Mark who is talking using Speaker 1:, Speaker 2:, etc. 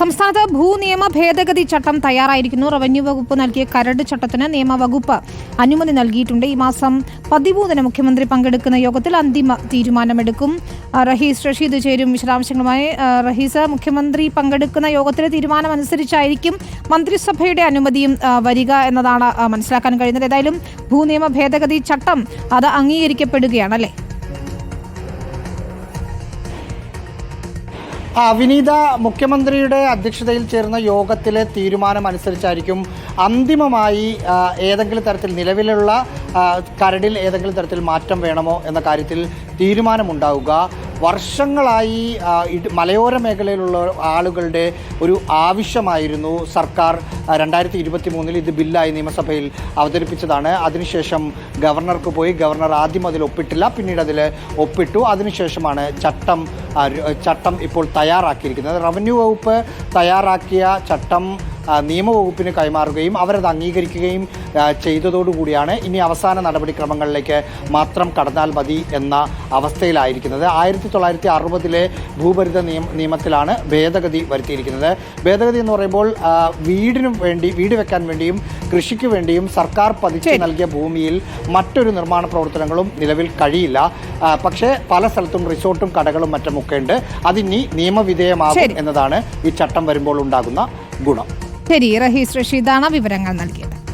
Speaker 1: സംസ്ഥാനത്ത് ഭൂനിയമ ഭേദഗതി ചട്ടം തയ്യാറായിരിക്കുന്നു. റവന്യൂ വകുപ്പ് നൽകിയ കരട് ചട്ടത്തിന് നിയമവകുപ്പ് അനുമതി നൽകിയിട്ടുണ്ട്. ഈ മാസം പതിമൂന്നിന് മുഖ്യമന്ത്രി പങ്കെടുക്കുന്ന യോഗത്തിൽ അന്തിമ തീരുമാനമെടുക്കും. റഹീസ് റഷീദ് ചേരും വിശദാംശങ്ങളുമായി. റഹീസ് മുഖ്യമന്ത്രി പങ്കെടുക്കുന്ന യോഗത്തിലെ തീരുമാനമനുസരിച്ചായിരിക്കും മന്ത്രിസഭയുടെ അനുമതിയും വരിക എന്നതാണ് മനസ്സിലാക്കാൻ കഴിയുന്നത്. ഏതായാലും ഭൂനിയമ ഭേദഗതി ചട്ടം അത് അംഗീകരിക്കപ്പെടുകയാണ്
Speaker 2: വിനീത മുഖ്യമന്ത്രിയുടെ അധ്യക്ഷതയിൽ ചേർന്ന യോഗത്തിലെ തീരുമാനം അനുസരിച്ചായിരിക്കും അന്തിമമായി ഏതെങ്കിലും തരത്തിൽ നിലവിലുള്ള കരടിൽ ഏതെങ്കിലും തരത്തിൽ മാറ്റം വേണമോ എന്ന കാര്യത്തിൽ തീരുമാനമുണ്ടാവുക. വർഷങ്ങളായി മലയോര മേഖലയിലുള്ള ആളുകളുടെ ഒരു ആവശ്യമായിരുന്നു സർക്കാർ രണ്ടായിരത്തി ഇരുപത്തി മൂന്നിൽ ഇത് ബില്ലായി നിയമസഭയിൽ അവതരിപ്പിച്ചതാണ്. അതിനുശേഷം ഗവർണർക്ക് പോയി ഗവർണർ ആദ്യം അതിൽ ഒപ്പിട്ടില്ല പിന്നീട് അതിൽ ഒപ്പിട്ടു. അതിനുശേഷമാണ് ചട്ടം ചട്ടം ഇപ്പോൾ തയ്യാറാക്കിയിരിക്കുന്നത്. റവന്യൂ വകുപ്പ് തയ്യാറാക്കിയ ചട്ടം നിയമവകുപ്പിന് കൈമാറുകയും അവരത് അംഗീകരിക്കുകയും ചെയ്തതോടുകൂടിയാണ് ഇനി അവസാന നടപടിക്രമങ്ങളിലേക്ക് മാത്രം കടന്നാൽ മതി എന്ന അവസ്ഥയിലായിരിക്കുന്നത്. ആയിരത്തി തൊള്ളായിരത്തി അറുപതിലെ ഭൂപരിത നിയമ നിയമത്തിലാണ് ഭേദഗതി വരുത്തിയിരിക്കുന്നത്. ഭേദഗതി എന്ന് പറയുമ്പോൾ വീടിനു വേണ്ടി വീട് വെക്കാൻ വേണ്ടിയും കൃഷിക്ക് വേണ്ടിയും സർക്കാർ പതിച്ചു നൽകിയ ഭൂമിയിൽ മറ്റൊരു നിർമ്മാണ പ്രവർത്തനങ്ങളും നിലവിൽ കഴിയില്ല. പക്ഷേ പല സ്ഥലത്തും റിസോർട്ടും കടകളും മറ്റുമൊക്കെ ഉണ്ട്. അതിനി നിയമവിധേയമാകും എന്നതാണ് ഈ ചട്ടം വരുമ്പോൾ ഉണ്ടാകുന്ന ഗുണം.
Speaker 1: ശരി റഹീസ് റഷീദാണ് വിവരങ്ങൾ നൽകിയത്.